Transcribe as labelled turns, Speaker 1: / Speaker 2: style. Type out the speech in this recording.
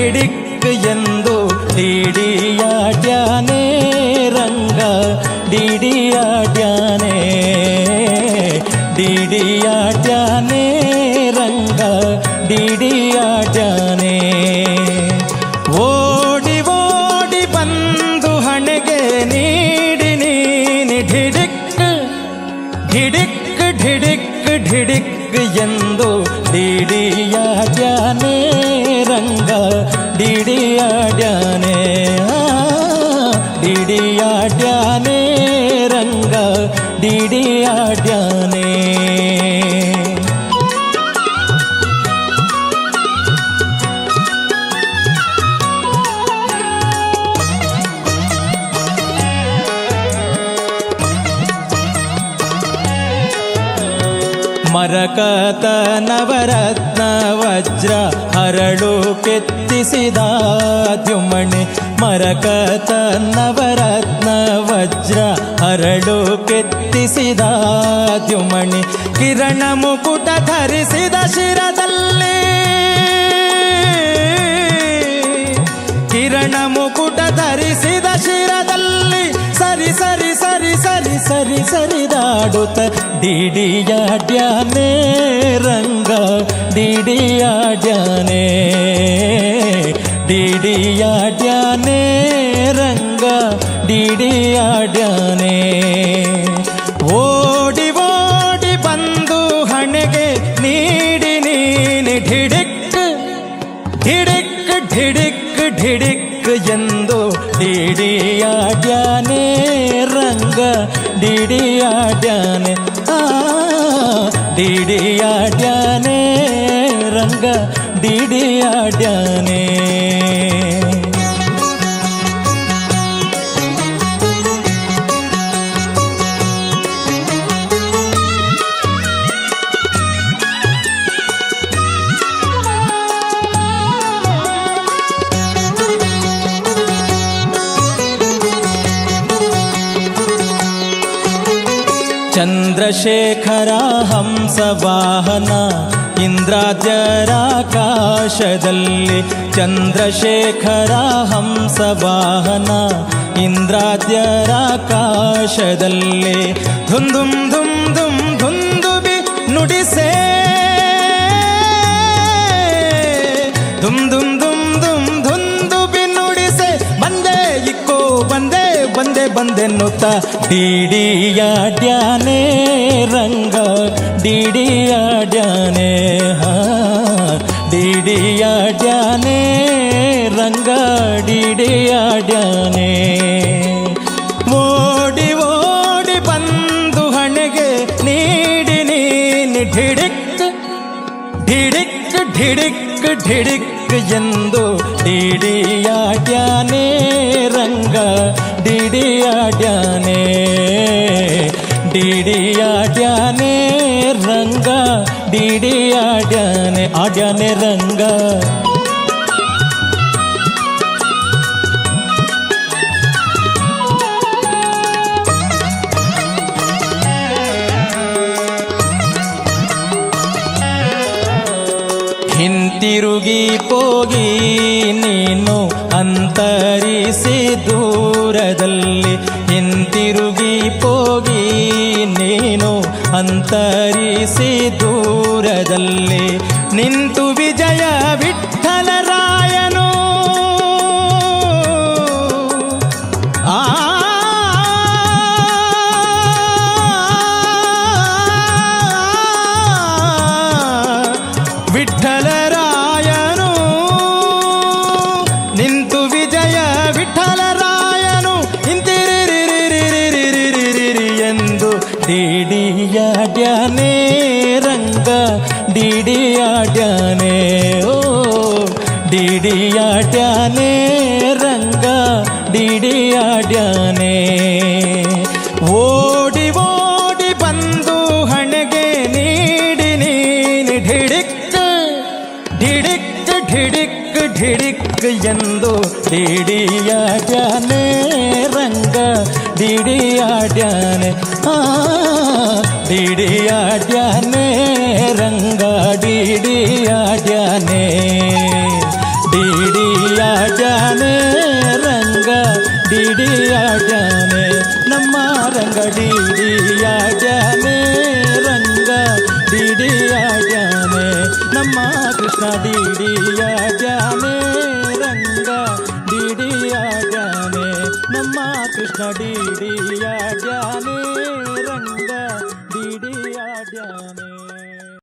Speaker 1: ಹಿಡಿಕ್ ಎಂದು ಡಿಡಿಯಾಡ್ಯಾನೇ ರಂಗ ಡಿಡಿಯಾಡ್ಯಾನೇ ಡಿಡಿಯಾಡ್ಯಾನೇ ರಂಗ ಡಿಡಿಯಾಡ್ಯಾನೇ ಓಡಿ ಓಡಿ ಬಂದು ಹಣೆಗೆ ನೀಡಿ ನೀನಿ ಢಿಡಿಕ್ ಢಿಡಿಕ್ ಢಿಡಿಕ್ ಢಿಡಿಕ್ ಎಂದು ಡಿಡಿಯಾಡ್ಯಾನೇ रंग डिडिया डने डिडिया ಮರಕತ ನವರತ್ನ ವಜ್ರ ಹರಳು ಕೆತ್ತಿಸಿದ ದ್ಯುಮಣಿ. ಮರಕತ ನವರತ್ನ ವಜ್ರ ಹರಳು ಕೆತ್ತಿಸಿದ ದ್ಯುಮಣಿ. ಕಿರಣ ಮುಕುಟ ಧರಿಸಿದ ಶಿರದಲ್ಲಿ ಕಿರಣ ಮುಕುಟ ಧರಿಸಿದ ಸರಿದಾಡುತ್ತ ಡಿಡಿಯಾಡ್ಯಾನೆ ರಂಗ ಡಿಡಿಯಾಡ್ಯಾನೆ ಡಿಡಿಯಾಡ್ಯಾನೆ ರಂಗ ಡಿಡಿಯಾಡ್ಯಾನೆ ಓಡಿ ಓಡಿ ಬಂದು ಹಣೆಗೆ ನೀಡಿ ನೀನಿ ಢಿಡಿಕ್ ಢಿಡಿಕ್ ಢಿಡಿಕ್ ಢಿಡಿಕ್ ಎಂದು ಡಿಡಿಯಾಡ್ಯಾನೆ ರಂಗ ಡಿಡಿಯಾಡ್ಯಾನೆ ಆ ಡಿಡಿಯಾಡ್ಯಾನೆ ರಂಗ ಡಿಡಿಯಾಡ್ಯಾನೆ ಚಂದ್ರಶೇಖರ ಹಂಸ ವಾಹನ ಇಂದ್ರಾದ್ಯರಾಕಾಶದಲ್ಲಿ ಚಂದ್ರಶೇಖರ ಹಂಸ ವಾಹನ ಇಂದ್ರಾದ್ಯರಾಕಾಶದಲ್ಲಿ ಧುಮ್ ಧುಮ್ ಧುಮ್ ಧುಮ್ ಧುಂದುಬಿ ನುಡಿಸೇ ಧುಮ್ ಧುಮ್ ಬಂದೆನ್ನುತ್ತ ಡಿಡಿಯಾಡ್ಯಾನೆ ರಂಗ ಡಿಡಿಯಾಡ್ಯಾನೆ ಹಾ ಡಿಡಿಯಾಡ್ಯಾನೆ ರಂಗ ಡಿಡಿಯಾಡ್ಯಾನೆ ಓಡಿ ಓಡಿ ಬಂದು ಹಣೆಗೆ ನೀಡಿ ನೀನು ಢಿಡಿಕ್ ಢಿಡಿಕ್ ಢಿಡಿಕ್ ಢಿಡಿಕ್ ಎಂದು ಡಿಡಿಯಾಡ್ಯಾನೆ ರಂಗ ಡಿಡಿಯಾಡ್ಯಾನೆ ಡಿಡಿಯಾಡ್ಯಾನೆ ರಂಗ ಡಿಡಿಯಾಡ್ಯಾನೆ ಆಡ್ಯಾನೆ ರಂಗ. ಹಿಂತಿರುಗಿ ಹೋಗಿ ನೀನು ಅಂತರಿಸಿ ದೂರದಲ್ಲಿ ಹಿಂತಿರುಗಿ ಹೋಗಿ ನೀನು ಅಂತರಿಸಿ ದೂರದಲ್ಲಿ ನಿಂತು ವಿಜಯ ವಿಠಲರಾಯನು ഡിഡിയാടനെ രംഗ ഡിഡിയാടനെ ഓ ഡിഡിയാടനെ രംഗ ഡിഡിയാടനെ ഓടി ഓടി ಬಂದು ಹಣಗೆ ನೀಡಿ ನೀನು ಢಿಡಿಕ್ ಢಿಡಿಕ್ ಢಿಡಿಕ್ ಢಿಡಿಕ್ ಎಂದು ಡಿಡಿಯಾಡನೆ ರಂಗ ಡಿಡಿಯಾಡನೆ ഡിഡിയാട്യാനേ രംഗ ഡിഡിയാട്യാനേ ഡിഡിയാട്യാനേ രംഗ ഡിഡിയാട്യാനേ നമ്മ രംഗ ഡിഡിയാട്യാനേ രംഗ ഡിഡിയാട്യാനേ നമ്മ കൃഷ്ണ ഡിഡിയാട്യാനേ രംഗ ഡിഡിയാട്യാനേ നമ്മ കൃഷ്ണ ഡിഡി